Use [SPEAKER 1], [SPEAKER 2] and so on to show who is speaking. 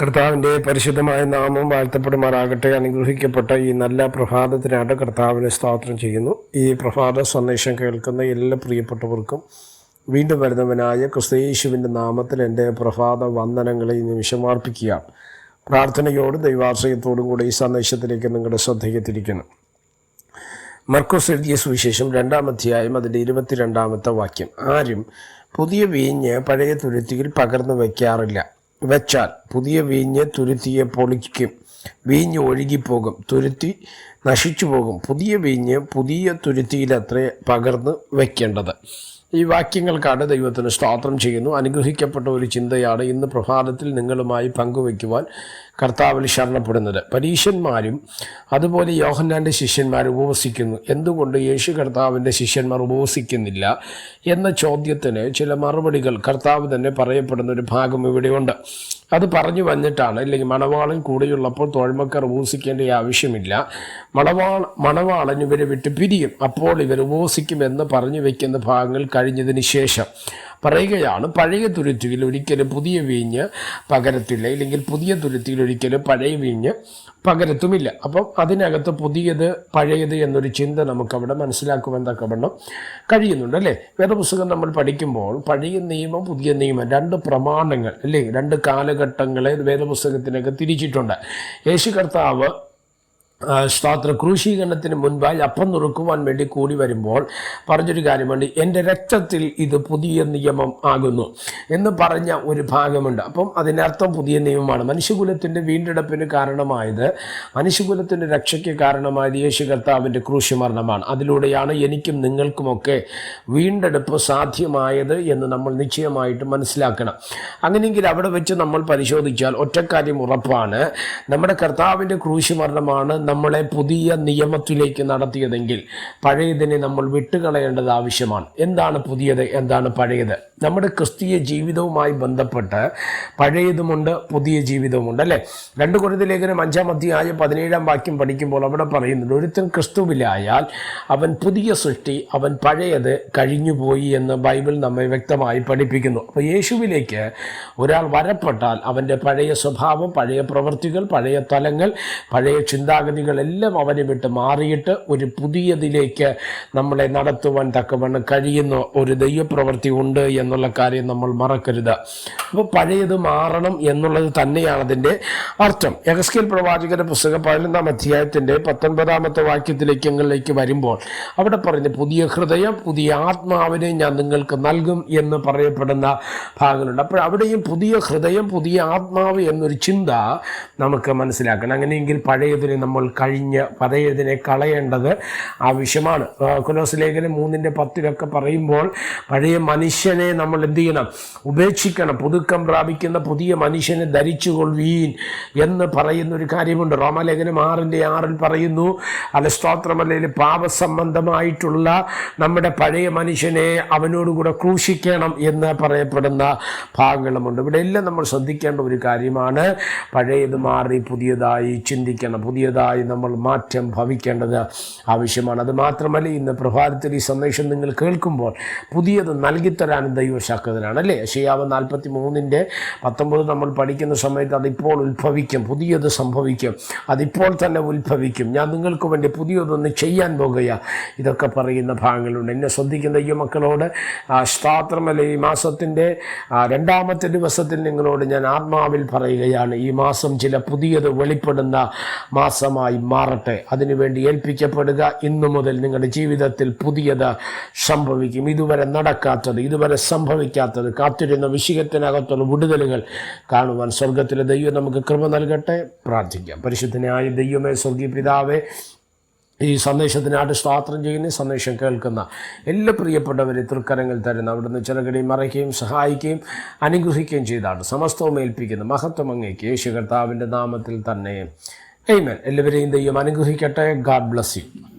[SPEAKER 1] കർത്താവിൻ്റെ പരിശുദ്ധമായ നാമം വാഴ്ത്തപ്പെടുമാറാകട്ടെ അനുഗ്രഹിക്കപ്പെട്ട ഈ നല്ല പ്രഭാതത്തിനായിട്ട് കർത്താവിനെ സ്തോത്രം ചെയ്യുന്നു ഈ പ്രഭാത സന്ദേശം കേൾക്കുന്ന എല്ലാ പ്രിയപ്പെട്ടവർക്കും വീണ്ടും വരുന്നവനായ ക്രിസ്തയേശുവിൻ്റെ നാമത്തിൽ എൻ്റെ പ്രഭാത വന്ദനങ്ങളെ ഇന്ന് വിഷമാർപ്പിക്കുക പ്രാർത്ഥനയോടും ദൈവാശ്രയത്തോടും കൂടെ ഈ സന്ദേശത്തിലേക്ക് നിങ്ങളുടെ ശ്രദ്ധയ്ക്ക് തിരിക്കുന്നു മർക്കോസ് എഴുതിയ സുവിശേഷം രണ്ടാമധ്യായം അതിൻ്റെ ഇരുപത്തിരണ്ടാമത്തെ വാക്യം ആരും പുതിയ വീഞ്ഞ് പഴയ തുരുത്തിയിൽ പകർന്നു വയ്ക്കാറില്ല വെച്ചാൽ പുതിയ വീഞ്ഞ് തുരുത്തിയെ പൊളിക്കും വീഞ്ഞ് ഒഴുകിപ്പോകും തുരുത്തി നശിച്ചു പോകും പുതിയ വീഞ്ഞ് പുതിയ തുരുത്തിയിലത്രേ പകർന്ന് വയ്ക്കേണ്ടത് ഈ വാക്യങ്ങൾക്കാണ് ദൈവത്തിന് സ്തോത്രം ചെയ്യുന്നു അനുഗ്രഹിക്കപ്പെട്ട ഒരു ചിന്തയാണ് ഇന്ന് പ്രഭാതത്തിൽ നിങ്ങളുമായി പങ്കുവയ്ക്കുവാൻ കർത്താവിൽ ശരണപ്പെടുന്നത് പരീശന്മാരും അതുപോലെ യോഹന്നാൻ്റെ ശിഷ്യന്മാർ ഉപവസിക്കുന്നു എന്തുകൊണ്ട് യേശു കർത്താവിൻ്റെ ശിഷ്യന്മാർ ഉപവസിക്കുന്നില്ല എന്ന ചോദ്യത്തിന് ചില മറുപടികൾ കർത്താവ് തന്നെ പറയപ്പെടുന്ന ഒരു ഭാഗം ഇവിടെയുണ്ട് അത് പറഞ്ഞു വന്നിട്ടാണ് അല്ലെങ്കിൽ മണവാളൻ കൂടെയുള്ളപ്പോൾ തോഴ്മക്കാർ ഉപസിക്കേണ്ട ആവശ്യമില്ല മണവാൾ മണവാളൻ ഇവരെ വിട്ട് പിരിയും അപ്പോൾ ഇവർ ഉപസിക്കുമെന്ന് പറഞ്ഞു വെക്കുന്ന ഭാഗങ്ങൾ കഴിഞ്ഞതിന് ശേഷം പറയുകയാണ് പഴയ തുരുത്തിയിൽ ഒരിക്കലും പുതിയ വീഞ്ഞ് പകരത്തില്ല ഇല്ലെങ്കിൽ പുതിയ തുരുത്തിയിൽ ഒരിക്കലും പഴയ വീഞ്ഞ് പകരത്തുമില്ല അപ്പം അതിനകത്ത് പുതിയത് പഴയത് എന്നൊരു ചിന്ത നമുക്കവിടെ മനസ്സിലാക്കുവാൻ തക്കവണ്ണം കഴിയുന്നുണ്ട് അല്ലേ വേദപുസ്തകം നമ്മൾ പഠിക്കുമ്പോൾ പഴയ നിയമം പുതിയ നിയമം രണ്ട് പ്രമാണങ്ങൾ അല്ലേ രണ്ട് കാലഘട്ടങ്ങളെ വേദപുസ്തകത്തിനൊക്കെ തിരിച്ചിട്ടുണ്ട് യേശു കർത്താവ് സ്തോത്ര ക്രൂശീകരണത്തിന് മുൻപായി അപ്പം നുറുക്കുവാൻ വേണ്ടി കൂടി വരുമ്പോൾ പറഞ്ഞൊരു കാര്യമുണ്ട് എൻ്റെ രക്തത്തിൽ ഇത് പുതിയ നിയമം ആകുന്നു എന്ന് പറഞ്ഞ ഒരു ഭാഗമുണ്ട് അപ്പം അതിനർത്ഥം പുതിയ നിയമമാണ് മനുഷ്യകുലത്തിൻ്റെ വീണ്ടെടുപ്പിന് കാരണമായത് മനുഷ്യകുലത്തിൻ്റെ രക്ഷയ്ക്ക് കാരണമായത് യേശു കർത്താവിൻ്റെ ക്രൂശുമരണമാണ് അതിലൂടെയാണ് എനിക്കും നിങ്ങൾക്കുമൊക്കെ വീണ്ടെടുപ്പ് സാധ്യമായത് എന്ന് നമ്മൾ നിശ്ചയമായിട്ട് മനസ്സിലാക്കണം അങ്ങനെയെങ്കിൽ അവിടെ വെച്ച് നമ്മൾ പരിശോധിച്ചാൽ ഒറ്റക്കാര്യം ഉറപ്പാണ് നമ്മുടെ കർത്താവിൻ്റെ ക്രൂശുമരണമാണ് നമ്മളെ പുതിയ നിയമത്തിലേക്ക് നടത്തിയതെങ്കിൽ പഴയതിനെ നമ്മൾ വിട്ടുകളയേണ്ടത് ആവശ്യമാണ് എന്താണ് പുതിയത് എന്താണ് പഴയത് നമ്മുടെ ക്രിസ്തീയ ജീവിതവുമായി ബന്ധപ്പെട്ട് പഴയതുമുണ്ട് പുതിയ ജീവിതവുമുണ്ട് അല്ലേ രണ്ട് കുറിത ലേഖനം അഞ്ചാം അധ്യായ പതിനേഴാം വാക്യം പഠിക്കുമ്പോൾ അവിടെ പറയുന്നുണ്ട് ഒരുത്തൻ ക്രിസ്തുവിലായാൽ അവൻ പുതിയ സൃഷ്ടി അവൻ പഴയത് കഴിഞ്ഞുപോയി എന്ന് ബൈബിൾ നമ്മെ വ്യക്തമായി പഠിപ്പിക്കുന്നു അപ്പോൾ യേശുവിലേക്ക് ഒരാൾ വരപ്പെട്ടാൽ അവൻ്റെ പഴയ സ്വഭാവം പഴയ പ്രവൃത്തികൾ പഴയ തലങ്ങൾ പഴയ ചിന്താഗതി സംഗതികളെല്ലാം അവനെ വിട്ട് മാറിയിട്ട് ഒരു പുതിയതിലേക്ക് നമ്മളെ നടത്തുവാൻ തക്കവണ്ണം കഴിയുന്ന ഒരു ദൈവപ്രവൃത്തി ഉണ്ട് എന്നുള്ള കാര്യം നമ്മൾ മറക്കരുത് അപ്പോൾ പഴയത് മാറണം എന്നുള്ളത് തന്നെയാണ് അതിൻ്റെ അർത്ഥം യഗസ്കേൽ പ്രവാചകന്റെ പുസ്തകം പതിനൊന്നാം അധ്യായത്തിൻ്റെ പത്തൊൻപതാമത്തെ വാക്യത്തിലേക്കങ്ങളിലേക്ക് വരുമ്പോൾ അവിടെ പറയുന്ന പുതിയ ഹൃദയം പുതിയ ആത്മാവിനെ ഞാൻ നിങ്ങൾക്ക് നൽകും എന്ന് പറയപ്പെടുന്ന ഭാഗങ്ങളുണ്ട് അപ്പോൾ അവിടെയും പുതിയ ഹൃദയം പുതിയ ആത്മാവ് എന്നൊരു ചിന്ത നമുക്ക് മനസ്സിലാക്കണം അങ്ങനെയെങ്കിൽ പഴയതിനെ നമ്മൾ കഴിഞ്ഞ് പതയതിനെ കളയേണ്ടത് ആവശ്യമാണ് കൊലോസ് ലേഖനം മൂന്നിൻ്റെ പത്തിലൊക്കെ പറയുമ്പോൾ പഴയ മനുഷ്യനെ നമ്മൾ എന്ത് ചെയ്യണം ഉപേക്ഷിക്കണം പുതുക്കം പ്രാപിക്കുന്ന പുതിയ മനുഷ്യനെ ധരിച്ചുകൊള്ളുവീൻ എന്ന് പറയുന്ന ഒരു കാര്യമുണ്ട് റോമലേഖനം ആറിൻ്റെ ആറിൽ പറയുന്നു അല്ല സ്തോത്രമല്ലയിൽ പാപസംബന്ധമായിട്ടുള്ള നമ്മുടെ പഴയ മനുഷ്യനെ അവനോടുകൂടെ ക്രൂശിക്കണം എന്ന് പറയപ്പെടുന്ന ഭാഗങ്ങളുമുണ്ട് ഇവിടെ എല്ലാം നമ്മൾ ശ്രദ്ധിക്കേണ്ട ഒരു കാര്യമാണ് പഴയത് മാറി പുതിയതായി ചിന്തിക്കണം പുതിയതായി ആയി നമ്മൾ മാറ്റം ഭവിക്കേണ്ടത് ആവശ്യമാണ് അത് മാത്രമല്ല ഇന്ന് പ്രഭാതത്തിൽ ഈ സന്ദേശം നിങ്ങൾ കേൾക്കുമ്പോൾ പുതിയത് നൽകിത്തരാനും ദൈവശാക്തരാണ് അല്ലേ ശരിയാവ് നാൽപ്പത്തി മൂന്നിൻ്റെ പത്തൊമ്പത് നമ്മൾ പഠിക്കുന്ന സമയത്ത് അതിപ്പോൾ ഉത്ഭവിക്കും പുതിയത് സംഭവിക്കും അതിപ്പോൾ തന്നെ ഉത്ഭവിക്കും ഞാൻ നിങ്ങൾക്ക് വേണ്ടി പുതിയതൊന്ന് ചെയ്യാൻ പോകുക ഇതൊക്കെ പറയുന്ന ഭാഗങ്ങളുണ്ട് എന്നെ ശ്രദ്ധിക്കുന്ന ഈ മക്കളോട് സ്ത്രാത്രമല്ല ഈ മാസത്തിൻ്റെ രണ്ടാമത്തെ ദിവസത്തിൽ നിങ്ങളോട് ഞാൻ ആത്മാവിൽ പറയുകയാണ് ഈ മാസം ചില പുതിയത് വെളിപ്പെടുന്ന മാസമായി ആയി മാറട്ടെ അതിനുവേണ്ടി ഏൽപ്പിക്കപ്പെടുക ഇന്നു മുതൽ നിങ്ങളുടെ ജീവിതത്തിൽ പുതിയത് സംഭവിക്കും ഇതുവരെ നടക്കാത്തത് ഇതുവരെ സംഭവിക്കാത്തത് കാത്തിരുന്ന വിഷയത്തിനകത്തുള്ള വിടുതലുകൾ കാണുവാൻ സ്വർഗത്തിലെ ദൈവം നമുക്ക് കൃപ നൽകട്ടെ പ്രാർത്ഥിക്കാം പരിശുദ്ധനായ ദൈവമേ സ്വർഗീയ പിതാവേ ഈ സന്ദേശത്തിനായിട്ട് സ്വാത്രം ചെയ്യുന്ന സന്ദേശം കേൾക്കുന്ന എല്ലാ പ്രിയപ്പെട്ടവരെ തൃക്കരങ്ങൾ തരുന്ന അവിടുന്ന് ചിലകടി മറയ്ക്കുകയും സഹായിക്കുകയും അനുഗ്രഹിക്കുകയും ചെയ്താണ് സമസ്തവും ഏൽപ്പിക്കുന്ന മഹത്വം അങ്ങേക്ക് യേശു കർത്താവിൻ്റെ നാമത്തിൽ തന്നെ എയ്മേൻ എല്ലാവരെയും ദൈവം അനുഗ്രഹിക്കട്ടെ ഗാഡ് ബ്ലസ് യു